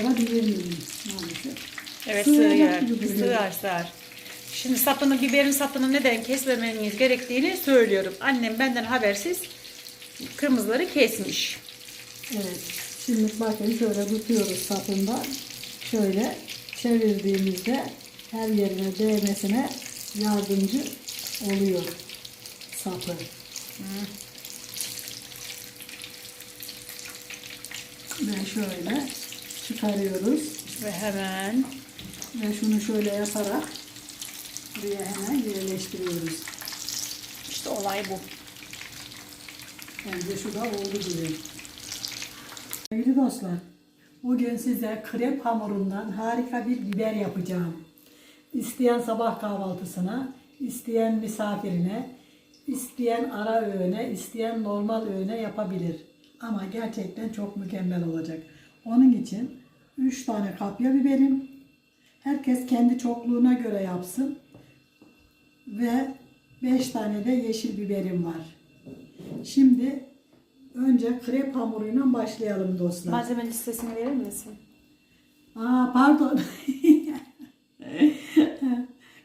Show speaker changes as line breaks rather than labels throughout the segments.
sığdırabilir miyim maalesef.
Evet sığar. Sığar sığar. Şimdi sapını, biberin sapını neden kesmemeniz gerektiğini söylüyorum. Annem benden habersiz kırmızıları kesmiş.
Evet. Şimdi bakın şöyle tutuyoruz sapından. Şöyle çevirdiğimizde her yerine değmesine yardımcı oluyor sapı. Ve şöyle çıkarıyoruz.
Ve hemen
Ve şunu şöyle yaparak buraya hemen yerleştiriyoruz.
işte olay bu.
Bence şu da oldu gibi. Sevgili dostlar, bugün size krep hamurundan harika bir biber yapacağım. İsteyen sabah kahvaltısına, isteyen misafirine, isteyen ara öğüne, isteyen normal öğüne yapabilir. Ama gerçekten çok mükemmel olacak. Onun için 3 tane kapya biberim. Herkes kendi çokluğuna göre yapsın. Ve 5 tane de yeşil biberim var. Şimdi önce krep hamuruyla başlayalım dostlar.
Malzeme listesini verir misin?
Aa pardon.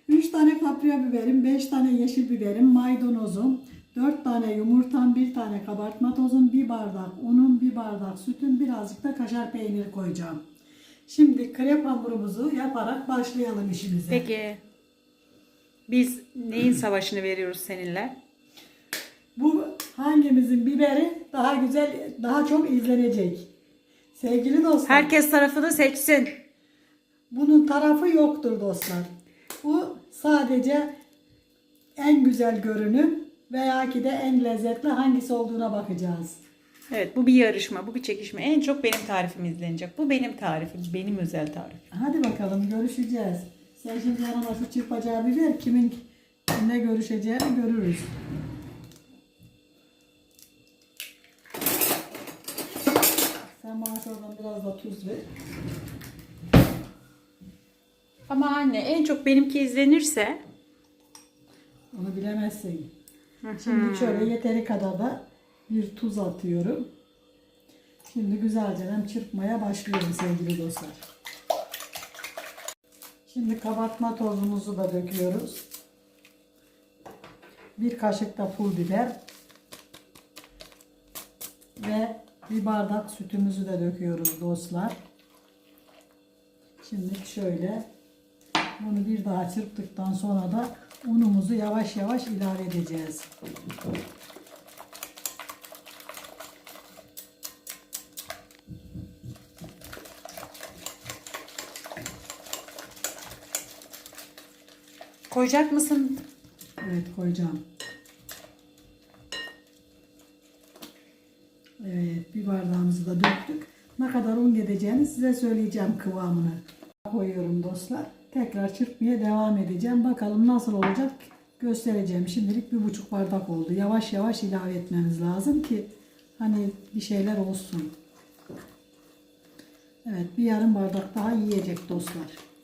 Üç tane kapya biberim, beş tane yeşil biberim, maydanozum, dört tane yumurtam, bir tane kabartma tozum, bir bardak unum, bir bardak sütüm, birazcık da kaşar peyniri koyacağım. Şimdi krep hamurumuzu yaparak başlayalım işimize.
Peki biz neyin savaşını veriyoruz seninle?
Bu hangimizin biberi daha güzel, daha çok izlenecek. Sevgili dostlar.
Herkes tarafını seçsin.
Bunun tarafı yoktur dostlar. Bu sadece en güzel görünüm veya ki de en lezzetli hangisi olduğuna bakacağız.
Evet bu bir yarışma, bu bir çekişme. En çok benim tarifim izlenecek. Bu benim tarifim, benim özel tarifim.
Hadi bakalım görüşeceğiz. Sen şimdi yanıma şu çırpacağı bir ver. Kimin kimle görüşeceğini görürüz. Sen bana şuradan biraz da tuz ver.
Ama anne en çok benimki izlenirse
Onu bilemezsin. Şimdi şöyle yeteri kadar da bir tuz atıyorum. Şimdi güzelce çırpmaya başlıyorum sevgili dostlar. Şimdi kabartma tozumuzu da döküyoruz. Bir kaşık da pul biber. Ve bir bardak sütümüzü de döküyoruz dostlar. Şimdi şöyle bunu bir daha çırptıktan sonra da unumuzu yavaş yavaş ilave edeceğiz.
Koyacak mısın?
Evet koyacağım. Evet bir bardağımızı da döktük. Ne kadar un gideceğini size söyleyeceğim kıvamını. Koyuyorum dostlar. Tekrar çırpmaya devam edeceğim. Bakalım nasıl olacak göstereceğim. Şimdilik bir buçuk bardak oldu. Yavaş yavaş ilave etmemiz lazım ki hani bir şeyler olsun. Evet bir yarım bardak daha yiyecek dostlar.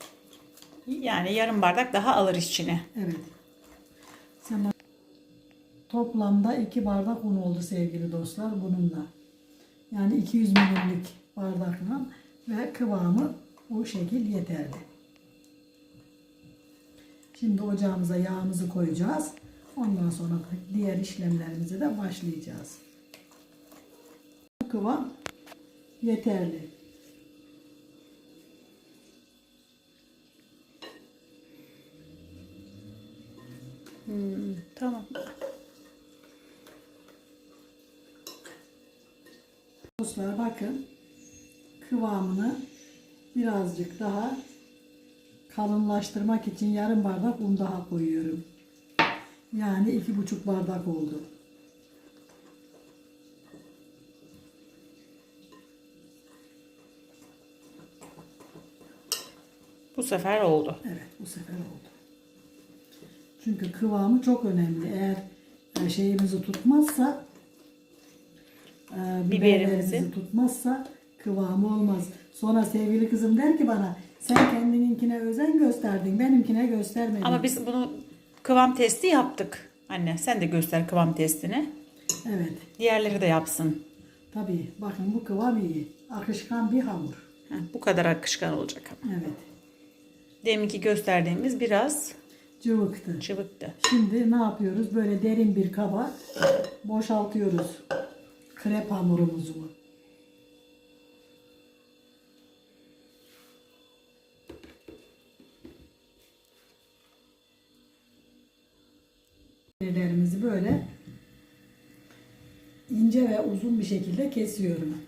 Yani yarım bardak daha alır içine.
Evet. Toplamda 2 bardak un oldu sevgili dostlar bununla. Yani 200 milimlik bardakla ve kıvamı bu şekil yeterli. Şimdi ocağımıza yağımızı koyacağız. Ondan sonra diğer işlemlerimize de başlayacağız. Bu kıvam yeterli.
Tamam.
Dostlar bakın kıvamını birazcık daha kalınlaştırmak için yarım bardak un daha koyuyorum. Yani iki buçuk bardak oldu.
Bu sefer oldu.
Evet bu sefer oldu. Çünkü kıvamı çok önemli. Eğer e, şeyimizi tutmazsa e, biberlerimizi tutmazsa kıvamı olmaz. Sonra sevgili kızım der ki bana sen kendininkine özen gösterdin benimkine göstermedin.
Ama biz bunu kıvam testi yaptık. Anne sen de göster kıvam testini.
Evet
Diğerleri de yapsın.
tabii bakın bu kıvam iyi. Akışkan bir hamur.
Heh, bu kadar akışkan olacak ama.
Evet.
Deminki gösterdiğimiz biraz
Cıvıktı.
cıvıktı.
Şimdi ne yapıyoruz? Böyle derin bir kaba boşaltıyoruz krep hamurumuzu. Biberlerimizi böyle ince ve uzun bir şekilde kesiyorum.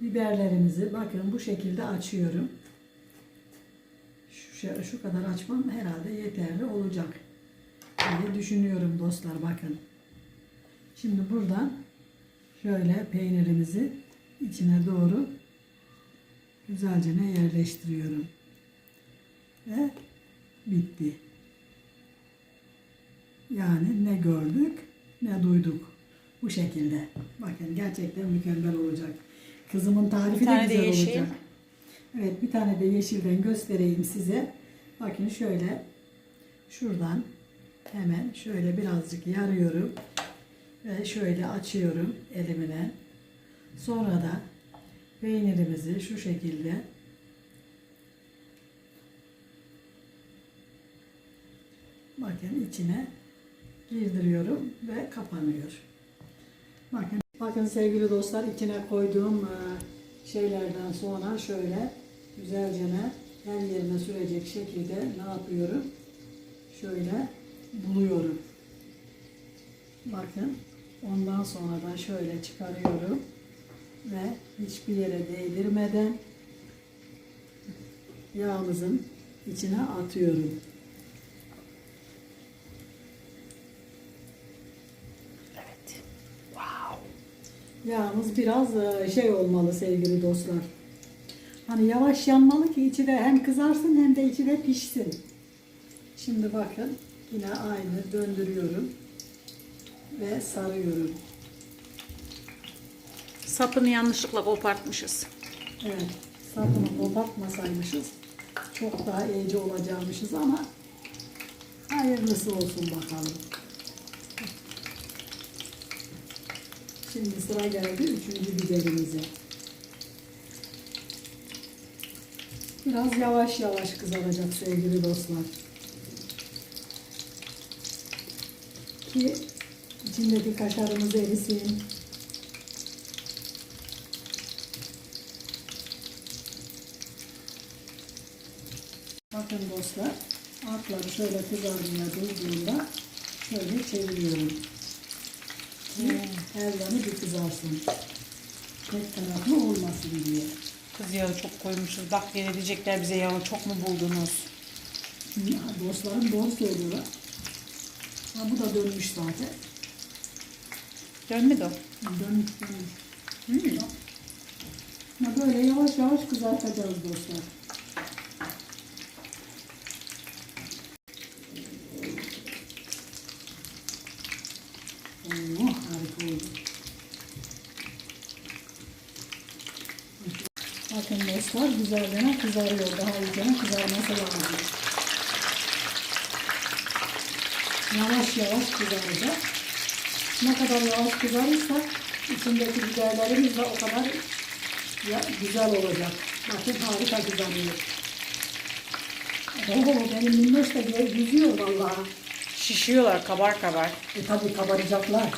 Biberlerimizi bakın bu şekilde açıyorum. Şu, şey- şu kadar açmam herhalde yeterli olacak diye düşünüyorum dostlar bakın. Şimdi buradan şöyle peynirimizi içine doğru güzelce yerleştiriyorum. Ve bitti. Yani ne gördük ne duyduk. Bu şekilde. Bakın gerçekten mükemmel olacak. Kızımın tarifi de güzel olacak. Evet bir tane de yeşilden göstereyim size. Bakın şöyle şuradan hemen şöyle birazcık yarıyorum ve şöyle açıyorum elimle. Sonra da peynirimizi şu şekilde bakın içine girdiriyorum ve kapanıyor. Bakın, bakın sevgili dostlar içine koyduğum e, şeylerden sonra şöyle güzelce her yerine sürecek şekilde ne yapıyorum? Şöyle buluyorum. Bakın ondan sonra da şöyle çıkarıyorum ve hiçbir yere değdirmeden yağımızın içine atıyorum.
Evet. Wow.
Yağımız biraz e, şey olmalı sevgili dostlar. Hani yavaş yanmalı ki içi de hem kızarsın hem de içi de pişsin. Şimdi bakın yine aynı döndürüyorum ve sarıyorum.
Sapını yanlışlıkla kopartmışız.
Evet sapını kopartmasaymışız çok daha iyice olacakmışız ama hayırlısı olsun bakalım. Şimdi sıra geldi üçüncü biberimize. Biraz yavaş yavaş kızaracak sevgili dostlar. Ki içindeki kaşarımız erisin. Bakın dostlar, altları şöyle kızarmaya durduğunda şöyle çeviriyorum. Ki her yanı bir kızarsın. Tek taraflı olmasın diye.
Kız yağı çok koymuşuz. Bak yine diyecekler bize yağı çok mu buldunuz?
Ya, Dostlarım doğru söylüyorlar. Ha, bu da dönmüş zaten.
Dönmedi o.
Dönmüş dönmüş.
Hmm.
Ya böyle yavaş yavaş kızartacağız dostlar. Oo, harika oldu. Bakın dostlar güzelce kızarıyor. Daha iyice kızarması lazım. Yavaş yavaş kızaracak. Ne kadar yavaş kızarırsa içindeki biberlerimiz de o kadar ya, güzel olacak. Bakın harika kızarıyor. Oo, benim minnoş da yüzüyor vallahi.
Şişiyorlar kabar kabar.
E tabi kabaracaklar.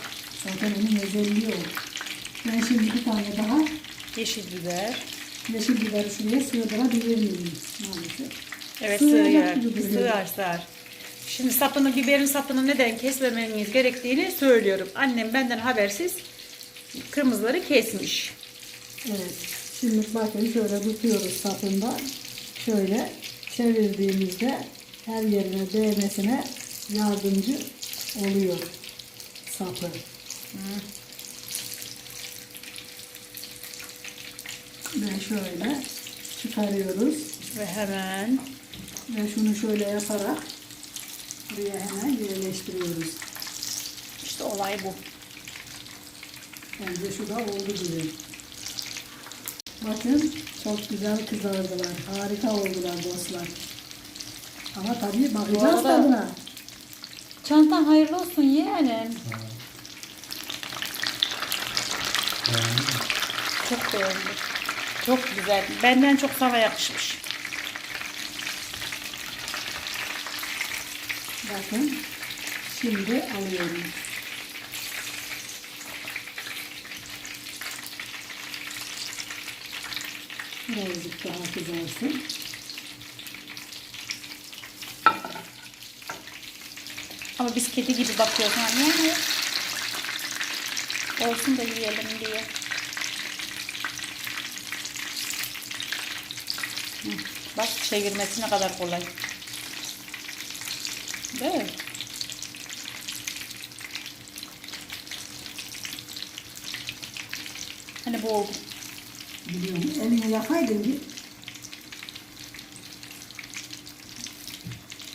Zaten onun özelliği o. Ben şimdi bir tane daha
Yeşil biber.
Yeşil biberi şuraya sığdırabilir miyim maalesef.
Evet
Sığacak
sığar.
gibi duruyor.
Sığar sığar. Şimdi sapını, biberin sapını neden kesmemeniz gerektiğini söylüyorum. Annem benden habersiz kırmızıları kesmiş.
Evet. Şimdi bakın şöyle tutuyoruz sapından. Şöyle çevirdiğimizde her yerine değmesine yardımcı oluyor sapı. Ve şöyle çıkarıyoruz.
Ve hemen
Ve şunu şöyle yaparak buraya hemen yerleştiriyoruz.
işte olay bu.
Bence şu da oldu gibi. Bakın çok güzel kızardılar. Harika oldular dostlar. Ama tabii bakacağız
arada-
tadına.
Çantan hayırlı olsun yeğenim. Çok beğendim. Çok güzel. Benden çok sana yakışmış.
Bakın şimdi alıyorum. Birazcık daha kızarsın.
Ama biz kedi gibi bakıyoruz. Ha, ne oluyor? Olsun da yiyelim diye. Bak çevirmesi ne kadar kolay. Değil mi? Hani bu oldu.
Biliyorum. Elini yakaydın bir.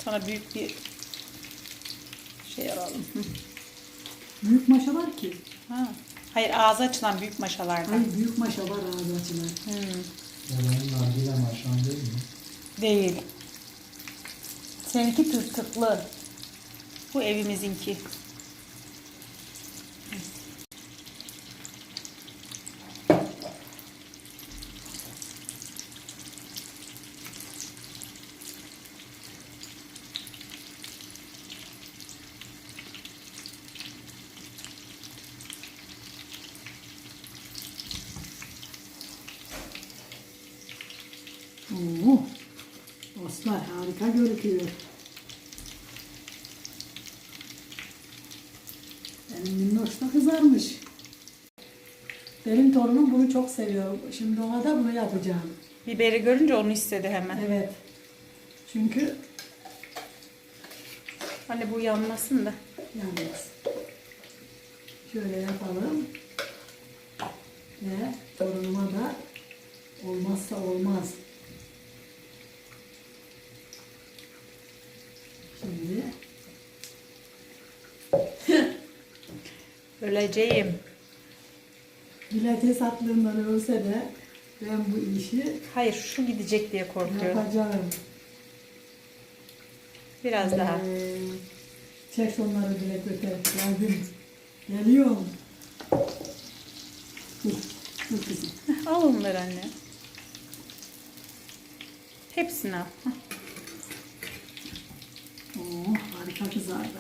Sana büyük bir şey alalım. Hı.
Büyük maşa var ki.
Ha. Hayır ağzı açılan büyük maşalardan.
Hayır büyük maşa var ağzı açılan.
Hmm.
Ya benim nargile maşam değil mi?
Değil. Seninki tırtıklı. Bu evimizinki.
Oo. Dostlar harika görünüyor. Benim minnoş da kızarmış. Benim torunum bunu çok seviyor. Şimdi ona da bunu yapacağım.
Biberi görünce onu istedi hemen.
Evet. Çünkü
Hani bu yanmasın da.
yalnız. Şöyle yapalım. Ve torunuma da olmazsa olmaz. Şimdi
Öleceğim.
Bile tesatlığından ölse de ben bu işi
Hayır şu gidecek diye korkuyorum.
yapacağım.
Biraz daha.
Ee, çek onları bile öte. Geldim. Geliyorum. Dur. Dur kızım.
Heh, Al onları anne. Hepsini al. Heh.
Oo, harika kızardı.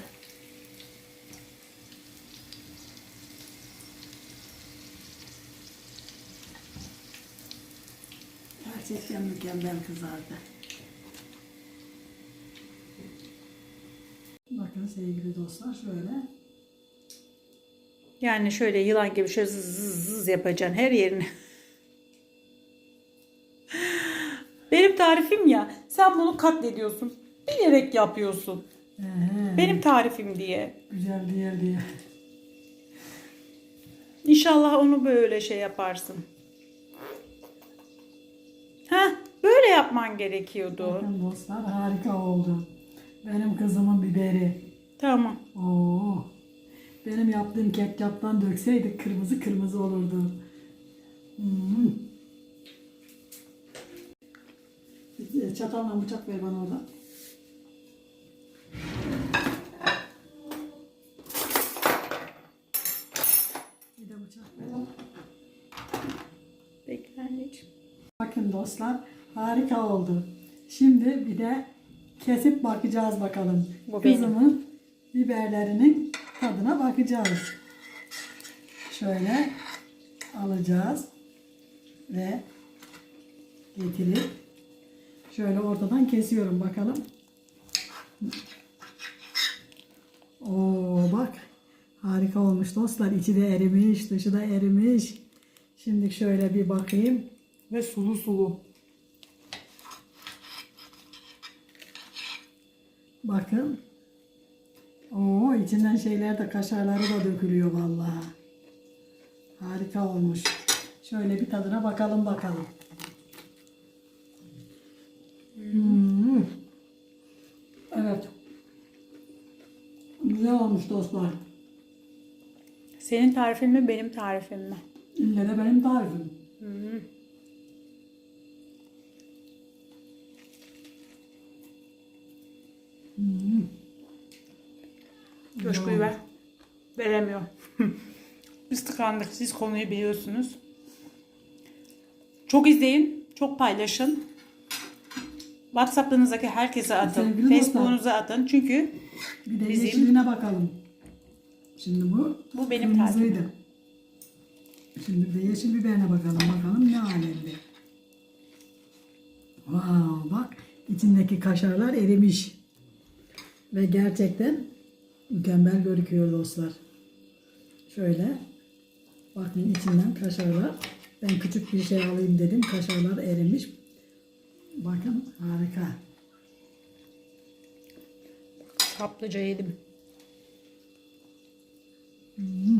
Gerçekten mükemmel kızardı. Bakın sevgili dostlar şöyle.
Yani şöyle yılan gibi şöyle zız zız zız yapacaksın her yerini. Benim tarifim ya. Sen bunu katlediyorsun. Bilerek yapıyorsun.
Ee,
Benim tarifim diye.
güzel diye diye.
İnşallah onu böyle şey yaparsın. Heh, böyle yapman gerekiyordu.
Bakın dostlar harika oldu. Benim kızımın biberi.
Tamam.
Oo. Benim yaptığım ketçaptan dökseydik kırmızı kırmızı olurdu. Hmm. Çatalla bıçak ver bana orada. Bakın dostlar harika oldu. Şimdi bir de kesip bakacağız bakalım.
Bu benim.
Kızımın biberlerinin tadına bakacağız. Şöyle alacağız ve getirip şöyle ortadan kesiyorum bakalım. Oo bak harika olmuş dostlar. İçi de erimiş, dışı da erimiş. Şimdi şöyle bir bakayım ve sulu sulu. Bakın. Oo içinden şeyler de kaşarları da dökülüyor vallahi. Harika olmuş. Şöyle bir tadına bakalım bakalım. Hmm. Evet. Güzel olmuş dostlar.
Senin tarifin mi benim tarifim mi?
İlle de benim tarifim.
Coşkuyu ver. Veremiyor. Biz tıkandık. Siz konuyu biliyorsunuz. Çok izleyin. Çok paylaşın. WhatsApp'ınızdaki herkese atın.
Sevgili dostlar.
Facebook'unuza atın. Çünkü
Bir de
Bizim-
yeşiline bakalım. Şimdi bu
Bu benim
kırmızıydı. Şimdi de yeşil biberine bakalım. Bakalım ne alemde. Wow, bak içindeki kaşarlar erimiş. Ve gerçekten mükemmel gözüküyor dostlar. Şöyle bakın içinden kaşarlar. Ben küçük bir şey alayım dedim. Kaşarlar erimiş. Bakın harika.
kaplıca yedim.
Hmm.